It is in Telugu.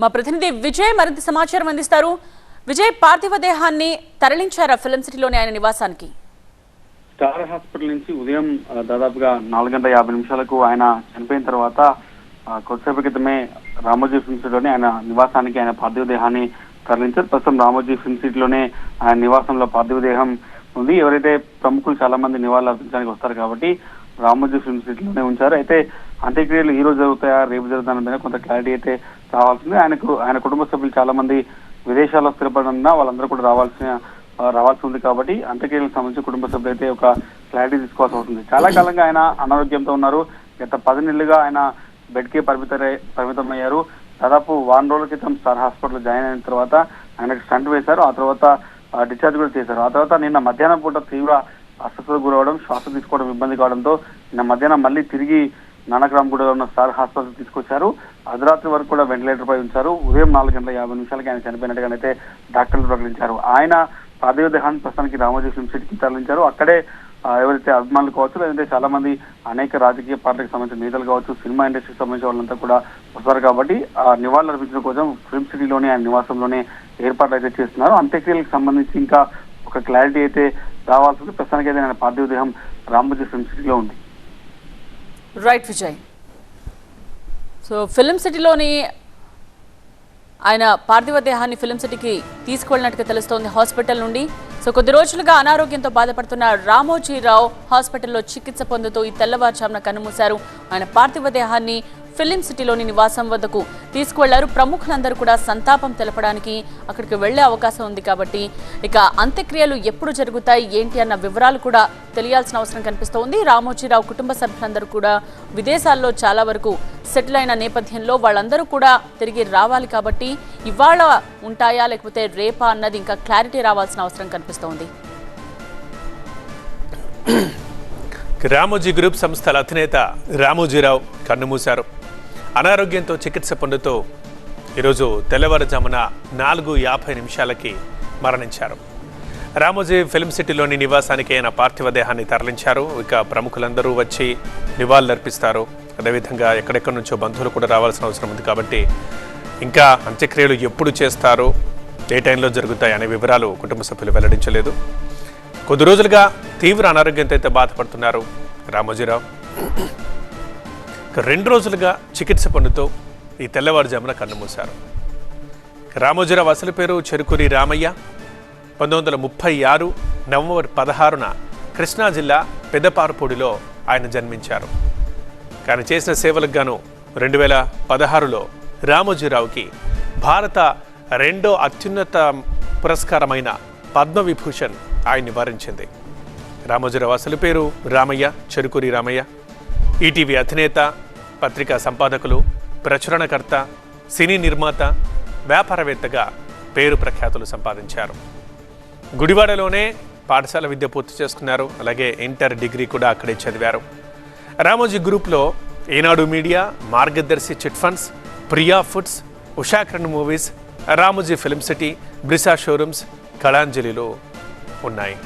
మా ప్రతినిధి విజయ్ మరింత సమాచారం అందిస్తారు. విజయ్ పార్థివ దేహాన్ని తరలించారా ఫిలిం సిటీలోని ఆయన నివాసానికి? స్టార్ హాస్పిటల్ నుంచి ఉదయం దాదాపుగా నాలుగు గంటల యాభై నిమిషాలకు ఆయన చనిపోయిన తర్వాత కొద్దిసేపు క్రితమే రామోజీ ఫిల్మ్ సిటీలోనే ఆయన నివాసానికి ఆయన పార్థివ దేహాన్ని తరలించారు. ప్రస్తుతం రామోజీ ఫిల్మ్ సిటీలోనే ఆయన నివాసంలో పార్థివ దేహం ఉంది. ఎవరైతే ప్రముఖులు చాలా మంది నివాళులు అర్పించడానికి వస్తారు కాబట్టి రామోజీ ఫిల్మ్ సిటీలోనే ఉంచారు. అయితే అంత్యక్రియలు ఈ రోజు జరుగుతాయా రేపు జరుగుతాయన్న మీద కొంత క్లారిటీ అయితే రావాల్సింది. ఆయనకు ఆయన కుటుంబ సభ్యులు చాలా మంది విదేశాల్లో స్థిరపడిన వాళ్ళందరూ కూడా రావాల్సిన రావాల్సి ఉంది కాబట్టి అంత్యక్రియలకు సంబంధించి కుటుంబ సభ్యులు అయితే ఒక క్లారిటీ తీసుకోవాల్సి అవుతుంది చాలా కాలంగా ఆయన అనారోగ్యంతో ఉన్నారు. గత పది నెలలుగా ఆయన బెడ్కి పరిమిత పరిమితమయ్యారు. దాదాపు వారం రోజుల క్రితం స్టార్ హాస్పిటల్ జాయిన్ అయిన తర్వాత ఆయనకు స్టంట్ వేశారు. ఆ తర్వాత డిశ్చార్జ్ కూడా చేశారు. ఆ తర్వాత నిన్న మధ్యాహ్నం పూట తీవ్ర అస్వస్థతకు గురవడం శ్వాస తీసుకోవడం ఇబ్బంది కావడంతో నిన్న మధ్యాహ్నం మళ్ళీ తిరిగి నానక్రామ్గూడలో ఉన్న స్టార్ హాస్పిటల్ తీసుకొచ్చారు. అర్ధరాత్రి వరకు కూడా వెంటిలేటర్ పై ఉంచారు. ఉదయం నాలుగు గంటల యాభై నిమిషాలకి ఆయన చనిపోయినట్టుగానైతే డాక్టర్లు ప్రకటించారు. ఆయన పార్థివ దేహాన్ని ప్రస్తుతానికి రామోజీ ఫిల్మ్ సిటీకి తరలించారు. అక్కడే ఎవరైతే అభిమానులు కావచ్చు లేదంటే చాలా మంది అనేక రాజకీయ పార్టీలకు సంబంధించిన నేతలు కావచ్చు సినిమా ఇండస్ట్రీకి సంబంధించిన వాళ్ళంతా కూడా వస్తారు కాబట్టి ఆ నివాళులు అర్పించడం కోసం ఫిల్మ్ సిటీలోనే ఆయన నివాసంలోనే ఏర్పాట్లు అయితే చేస్తున్నారు. అంత్యక్రియలకు సంబంధించి ఇంకా ఒక క్లారిటీ అయితే రావాల్సింది ప్రస్తుతానికి అయితే ఆయన పార్థివ దేహం రామోజీ ఫిల్మ్ సిటీలో ఉంది. రైట్ విజయ్ సో ఫిలిం సిటీలోని ఆయన పార్థివ దేహాన్ని ఫిలిం సిటీకి తీసుకువెళ్ళినట్టుగా తెలుస్తోంది హాస్పిటల్ నుండి. సో కొద్ది రోజులుగా అనారోగ్యంతో బాధపడుతున్న రామోజీరావు హాస్పిటల్లో చికిత్స పొందుతూ ఈ తెల్లవారుజామున కన్నుమూశారు. ఆయన పార్థివ దేహాన్ని ఫిలిం సిటీలోని నివాసం వద్దకు తీసుకువెళ్ళారు. ప్రముఖులందరూ కూడా సంతాపం తెలపడానికి అక్కడికి వెళ్ళే అవకాశం ఉంది కాబట్టి ఇక అంత్యక్రియలు ఎప్పుడు జరుగుతాయి ఏంటి అన్న వివరాలు కూడా తెలియాల్సిన అవసరం కనిపిస్తోంది. రామోజీరావు కుటుంబ సభ్యులందరూ కూడా విదేశాల్లో చాలా వరకు సెటిల్ అయిన నేపథ్యంలో వాళ్ళందరూ కూడా తిరిగి రావాలి కాబట్టి ఇవాళ ఉంటాయా లేకపోతే రేపా అన్నది ఇంకా క్లారిటీ రావాల్సిన అవసరం కనిపిస్తోంది. రామోజీ గ్రూప్ సంస్థల అధినేత రామోజీరావు కన్నుమూశారు. అనారోగ్యంతో చికిత్స పొందుతూ ఈరోజు తెల్లవారుజామున నాలుగు యాభై నిమిషాలకి మరణించారు. రామోజీ ఫిల్మ్ సిటీలోని నివాసానికి ఆయన పార్థివ దేహాన్ని తరలించారు. ఇక ప్రముఖులందరూ వచ్చి నివాళులర్పిస్తారు. అదేవిధంగా ఎక్కడెక్కడి నుంచో బంధువులు కూడా రావాల్సిన అవసరం ఉంది కాబట్టి ఇంకా అంత్యక్రియలు ఎప్పుడు చేస్తారు? ఏ టైంలో జరుగుతాయి అనే వివరాలు కుటుంబ సభ్యులు వెల్లడించలేదు. కొద్ది రోజులుగా తీవ్ర అనారోగ్యంతో అయితే బాధపడుతున్నారు రామోజీరావు. రెండు రోజులుగా చికిత్స పొందుతూ ఈ తెల్లవారుజామున కన్నుమూశారు. రామోజీరావు అసలు పేరు చెరుకురి రామయ్య. పంతొమ్మిది వందల ముప్పై ఆరు నవంబర్ పదహారున కృష్ణా జిల్లా పెద్దపారుపూడిలో ఆయన జన్మించారు. కానీ చేసిన సేవలకు గాను రెండు వేల పదహారులో రామోజీరావుకి భారత రెండో అత్యున్నత పురస్కారమైన పద్మవిభూషణ్ ఆయన్ని వరించింది రామోజీరావు అసలు పేరు రామయ్య చెరుకురి రామయ్య. ఈటీవీ అధినేత పత్రికా సంపాదకులు ప్రచురణకర్త సినీ నిర్మాత వ్యాపారవేత్తగా పేరు ప్రఖ్యాతులు సంపాదించారు. గుడివాడలోనే పాఠశాల విద్య పూర్తి చేసుకున్నారు. అలాగే ఇంటర్ డిగ్రీ కూడా అక్కడే చదివారు. రామోజీ గ్రూప్లో Eenadu media Margadarsi chit funds Priya foods Ushakiran movies Ramoji film city బ్రిసా showrooms కళాంజలిలో ఉన్నాయి.